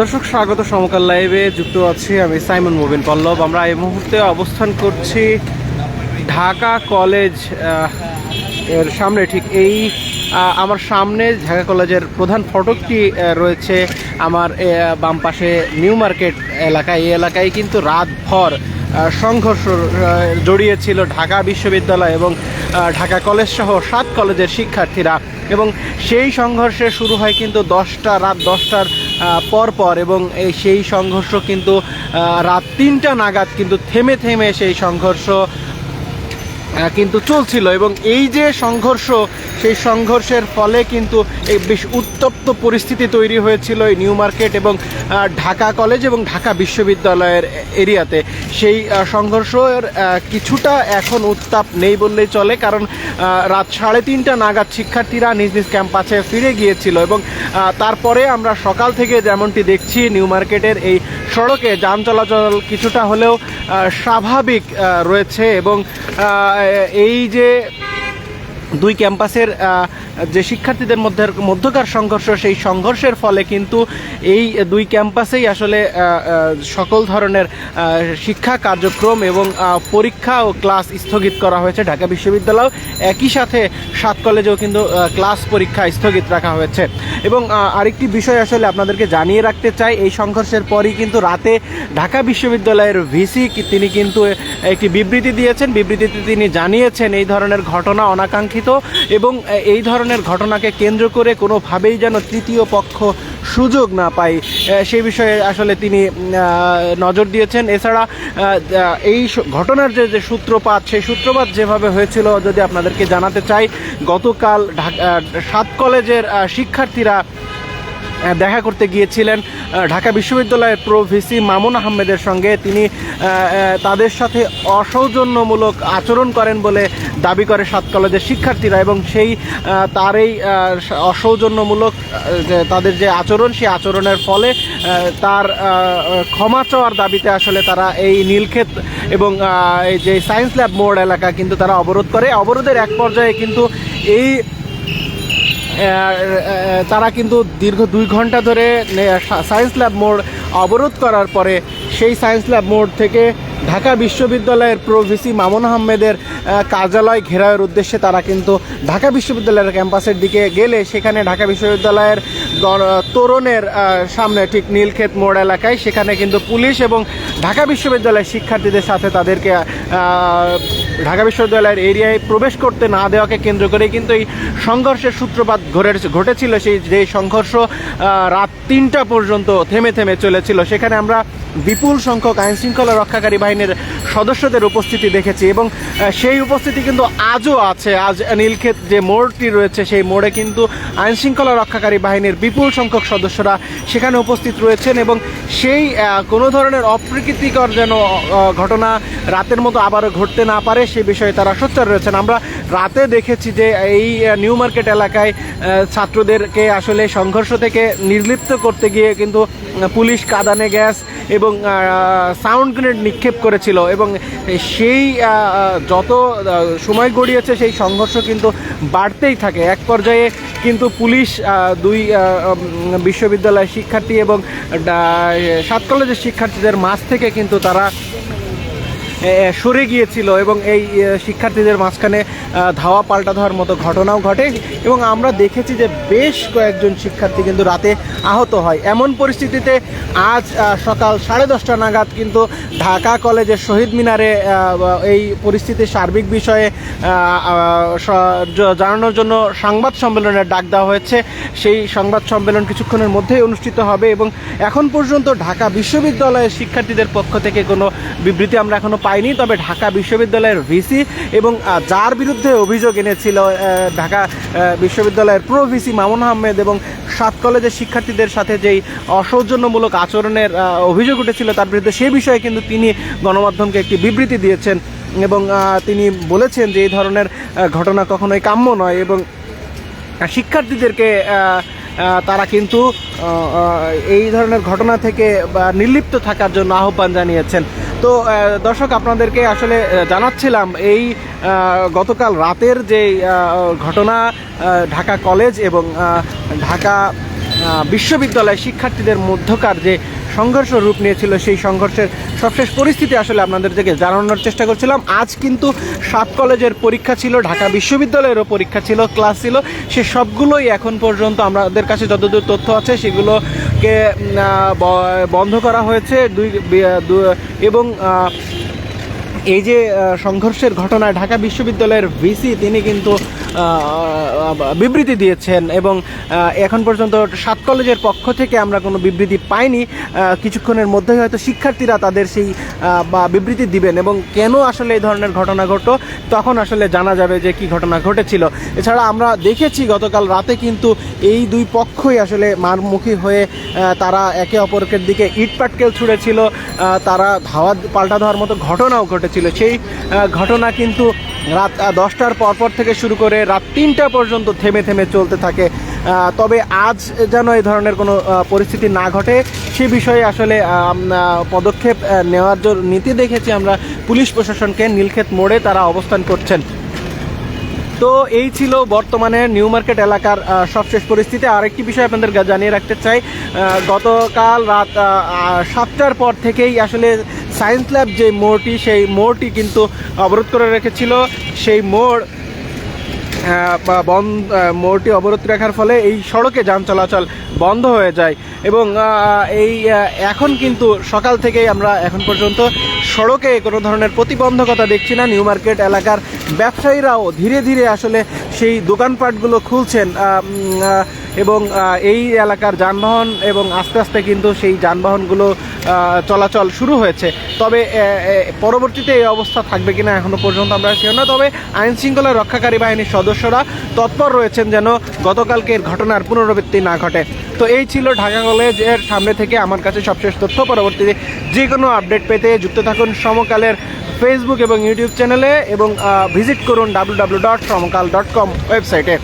দর্শক, স্বাগত সমকাল লাইভে যুক্ত আছি আমি সাইমন মোবিন পল্লব। আমরা এই মুহূর্তে অবস্থান করছি ঢাকা কলেজের সামনে ঠিক এই আমার সামনে ঢাকা কলেজের প্রধান ফটকটি রয়েছে আমার বাম পাশে নিউ মার্কেট এলাকায় এই এলাকায় কিন্তু রাতভর সংঘর্ষ জড়িয়েছিল ঢাকা বিশ্ববিদ্যালয় এবং ঢাকা কলেজ সহ সাত কলেজের শিক্ষার্থীরা। এবং সেই সংঘর্ষে শুরু হয় কিন্তু দশটা, রাত দশটার আহ, পর পর এবং সেই সংঘর্ষ কিন্তু রাত তিনটা নাগাদ কিন্তু থেমে থেমে সেই সংঘর্ষ কিন্তু চলছিল এবং এই যে সংঘর্ষ, সেই সংঘর্ষের ফলে কিন্তু এই বেশ উত্তপ্ত পরিস্থিতি তৈরি হয়েছিল এই নিউ মার্কেট এবং ঢাকা কলেজ এবং ঢাকা বিশ্ববিদ্যালয়ের এরিয়াতে। সেই সংঘর্ষের কিছুটা এখন উত্তাপ নেই বললেই চলে কারণ রাত সাড়ে তিনটা নাগাদ শিক্ষার্থীরা নিজ নিজ ক্যাম্পাসে ফিরে গিয়েছিল এবং তারপরে আমরা সকাল থেকে যেমনটি দেখছি নিউ মার্কেটের এই সড়কে যান চলাচল কিছুটা হলেও স্বাভাবিক রয়েছে এবং এই যে দুই ক্যাম্পাসের যে শিক্ষার্থীদের মধ্যে মধ্যকার সংঘর্ষ, সেই সংঘর্ষের ফলে কিন্তু এই দুই ক্যাম্পাসেই আসলে সকল ধরনের শিক্ষা কার্যক্রম এবং পরীক্ষা ও ক্লাস স্থগিত করা হয়েছে ঢাকা বিশ্ববিদ্যালয় একই সাথে সাত কলেজেও কিন্তু ক্লাস পরীক্ষা স্থগিত রাখা হয়েছে। এবং আরেকটি বিষয় আসলে আপনাদেরকে জানিয়ে রাখতে চাই, এই সংঘর্ষের পরই কিন্তু রাতে ঢাকা বিশ্ববিদ্যালয়ের ভিসি তিনি কিন্তু একটি বিবৃতি দিয়েছেন। বিবৃতিতে তিনি জানিয়েছেন, এই ধরনের ঘটনা অনাকাঙ্ক্ষিত এবং এই ধরনের ঘটনাকে কেন্দ্র করে কোনোভাবেই যেন তৃতীয় পক্ষ সুযোগ না পায়। সেই বিষয়ে আসলে তিনি নজর দিয়েছেন। এছাড়া এই ঘটনার যে যে সূত্রপাত, সেই সূত্রপাত যেভাবে হয়েছিল, যদি আপনাদেরকে জানাতে চাই, গতকাল ঢাকা সাত কলেজের শিক্ষার্থীরা দেখা করতে গিয়েছিলেন ঢাকা বিশ্ববিদ্যালয়ের প্রো ভিসি মামুন আহমেদের সঙ্গে। তিনি তাদের সাথে অসৌজন্যমূলক আচরণ করেন বলে দাবি করে সাত কলেজের শিক্ষার্থীরা এবং সেই তার এই অসৌজন্যমূলক তাদের যে আচরণ, সেই আচরণের ফলে তার ক্ষমা চাওয়ার দাবিতে আসলে তারা এই নীলক্ষেত এবং এই যে সায়েন্স ল্যাব মোড় এলাকা কিন্তু তারা অবরোধ করে। অবরোধের এক পর্যায়ে কিন্তু এই তারা কিন্তু দীর্ঘ দুই ঘণ্টা ধরে সায়েন্স ল্যাব মোড় অবরোধ করার পরে সেই সায়েন্স ল্যাব মোড় থেকে ঢাকা বিশ্ববিদ্যালয়ের প্রো ভিসি মামুন আহমেদের কার্যালয় ঘেরাওয়ের উদ্দেশ্যে তারা কিন্তু ঢাকা বিশ্ববিদ্যালয়ের ক্যাম্পাসের দিকে গেলে সেখানে ঢাকা বিশ্ববিদ্যালয়ের তোরণের সামনে ঠিক নীলক্ষেত মোড় এলাকায় সেখানে কিন্তু পুলিশ এবং ঢাকা বিশ্ববিদ্যালয়ের শিক্ষার্থীদের সাথে তাদেরকে ঢাকা বিশ্ববিদ্যালয়ের এরিয়ায় প্রবেশ করতে না দেওয়াকে কেন্দ্র করে কিন্তু এই সংঘর্ষের সূত্রপাত ঘটে- ঘটেছিল। সেই যে সংঘর্ষ রাত তিনটা পর্যন্ত থেমে থেমে চলেছিল। সেখানে আমরা বিপুল সংখ্যক আইন শৃঙ্খলা রক্ষাকারী বাহিনীর সদস্যদের উপস্থিতি দেখেছি এবং সেই উপস্থিতি কিন্তু আজও আছে। আজ নীলক্ষেত যে মোড়টি রয়েছে, সেই মোড়ে কিন্তু আইন শৃঙ্খলা রক্ষাকারী বাহিনীর বিপুল সংখ্যক সদস্যরা সেখানে উপস্থিত রয়েছেন এবং সেই কোনো ধরনের অপ্রীতিকর যেন ঘটনা রাতের মতো আবারও ঘটতে না পারে, সে বিষয়ে তারা সোচ্চার রয়েছেন। আমরা রাতে দেখেছি যে এই নিউ মার্কেট এলাকায় ছাত্রদেরকে আসলে সংঘর্ষ থেকে নির্লিপ্ত করতে গিয়ে কিন্তু পুলিশ কাদানে গ্যাস এবং সাউন্ড গ্রেনেড নিক্ষেপ করেছিল এবং সেই যত সময় গড়িয়েছে সেই সংঘর্ষ কিন্তু বাড়তেই থাকে। এক পর্যায়ে কিন্তু পুলিশ দুই বিশ্ববিদ্যালয়ের শিক্ষার্থী এবং সাত কলেজের শিক্ষার্থীদের মাঝ থেকে কিন্তু তারা সরে গিয়েছিল এবং এই শিক্ষার্থীদের মাঝখানে ধাওয়া পাল্টা দেওয়ার মতো ঘটনাও ঘটে এবং আমরা দেখেছি যে বেশ কয়েকজন শিক্ষার্থী কিন্তু রাতে আহত হয়। এমন পরিস্থিতিতে আজ সকাল সাড়ে দশটা নাগাদ কিন্তু ঢাকা কলেজের শহীদ মিনারে এই পরিস্থিতির সার্বিক বিষয়ে জানানোর জন্য সংবাদ সম্মেলনের ডাক দেওয়া হয়েছে। সেই সংবাদ সম্মেলন কিছুক্ষণের মধ্যেই অনুষ্ঠিত হবে এবং এখন পর্যন্ত ঢাকা বিশ্ববিদ্যালয়ের শিক্ষার্থীদের পক্ষ থেকে কোনো বিবৃতি আমরা এখনও পাইনি তবে ঢাকা বিশ্ববিদ্যালয়ের ভিসি এবং যার বিরুদ্ধে অভিযোগ এনেছিল ঢাকা বিশ্ববিদ্যালয়ের প্রো ভিসি মামুন আহমেদ এবং সাত কলেজের শিক্ষার্থীদের সাথে যেই অসৌজন্যমূলক আচরণের অভিযোগ উঠেছিল তার বিরুদ্ধে, সে বিষয়ে কিন্তু তিনি গণমাধ্যমকে একটি বিবৃতি দিয়েছেন এবং তিনি বলেছেন যে এই ধরনের ঘটনা কখনোই কাম্য নয় এবং শিক্ষার্থীদেরকে তারা কিন্তু এই ধরনের ঘটনা থেকে নির্লিপ্ত থাকার জন্য আহ্বান জানিয়েছেন। তো দর্শক, আপনাদেরকে আসলে জানাচ্ছিলাম এই গতকাল রাতের যে ঘটনা ঢাকা কলেজ এবং ঢাকা বিশ্ববিদ্যালয় শিক্ষার্থীদের মধ্যকার যে সংঘর্ষ রূপ নিয়েছিল, সেই সংঘর্ষের সবশেষ পরিস্থিতি আসলে আপনাদেরকে জানানোর চেষ্টা করছিলাম। আজ কিন্তু সাত কলেজের পরীক্ষা ছিল, ঢাকা বিশ্ববিদ্যালয়েরও পরীক্ষা ছিল, ক্লাস ছিল। সে সবগুলোই এখন পর্যন্ত আমাদের কাছে যতদূর তথ্য আছে সেগুলোকে ব- বন্ধ করা হয়েছে। দুই এবং এই যে সংঘর্ষের ঘটনায় ঢাকা বিশ্ববিদ্যালয়ের ভিসি, তিনি কিন্তু বিবৃতি দিয়েছেন এবং এখন পর্যন্ত সাত কলেজের পক্ষ থেকে আমরা কোনো বিবৃতি পাইনি। কিছুক্ষণের মধ্যেই হয়তো শিক্ষার্থীরা তাদের সেই বা বিবৃতি দিবেন এবং কেন আসলে এই ধরনের ঘটনা ঘটলো, তখন আসলে জানা যাবে যে কি ঘটনা ঘটেছিল। এছাড়া আমরা দেখেছি গতকাল রাতে কিন্তু এই দুই পক্ষই আসলে মারমুখী হয়ে তারা একে অপরকের দিকে ইট পাটকেল ছুঁড়েছিল তারা ধাওয়া, পাল্টা দেওয়ার মতো ঘটনাও ঘটেছিল। সেই ঘটনা কিন্তু রাত দশটার পরপর থেকে শুরু করে রাত তিনটা পর্যন্ত থেমে থেমে চলতে থাকে। তবে আজ যেন এই ধরনের কোনো পরিস্থিতি না ঘটে, সে বিষয়ে আসলে পদক্ষেপ নেওয়ার জন্য নীতি দেখেছি আমরা। পুলিশ প্রশাসনকে নীলক্ষেত মোড়ে তারা অবস্থান করছেন। তো এই ছিল বর্তমানে নিউ মার্কেট এলাকার সবশেষ পরিস্থিতি। আরেকটি বিষয় আপনাদের জানিয়ে রাখতে চাই। গতকাল রাত সাতটার পর থেকেই আসলে সায়েন্স ল্যাব যে মোড়টি, সেই মোড়টি কিন্তু অবরোধ করে রেখেছিল। সেই মোড় বন্ধ মোড়টি অবরোধ রাখার ফলে এই সড়কে যান চলাচল বন্ধ হয়ে যায়। এবং এই এখন কিন্তু সকাল থেকেই আমরা এখন পর্যন্ত সড়কে কোনো ধরনের প্রতিবন্ধকতা দেখছি না। নিউ মার্কেট এলাকার ব্যবসায়ীরাও ধীরে ধীরে আসলে সেই দোকানপাটগুলো খুলছেন। এবং এই এলাকার যানবাহন এবং আস্তে আস্তে কিন্তু সেই যানবাহনগুলো চলাচল শুরু হয়েছে। তবে পরবর্তীতে এই অবস্থা থাকবে কিনা এখনও পর্যন্ত আমরা শিওর না তবে আইন শৃঙ্খলা রক্ষাকারী বাহিনীর সদস্যরা তৎপর রয়েছেন যেন গতকালকের ঘটনার পুনরাবৃত্তি না ঘটে। তো এই ছিল ঢাকা কলেজের সামনে থেকে আমার কাছে সবশেষ তথ্য। পরবর্তীতে যে কোনো আপডেট পেতে যুক্ত থাকুন সমকালের ফেসবুক এবং ইউটিউব চ্যানেলে এবং ভিজিট করুন W W dot Samakal dot com ওয়েবসাইটে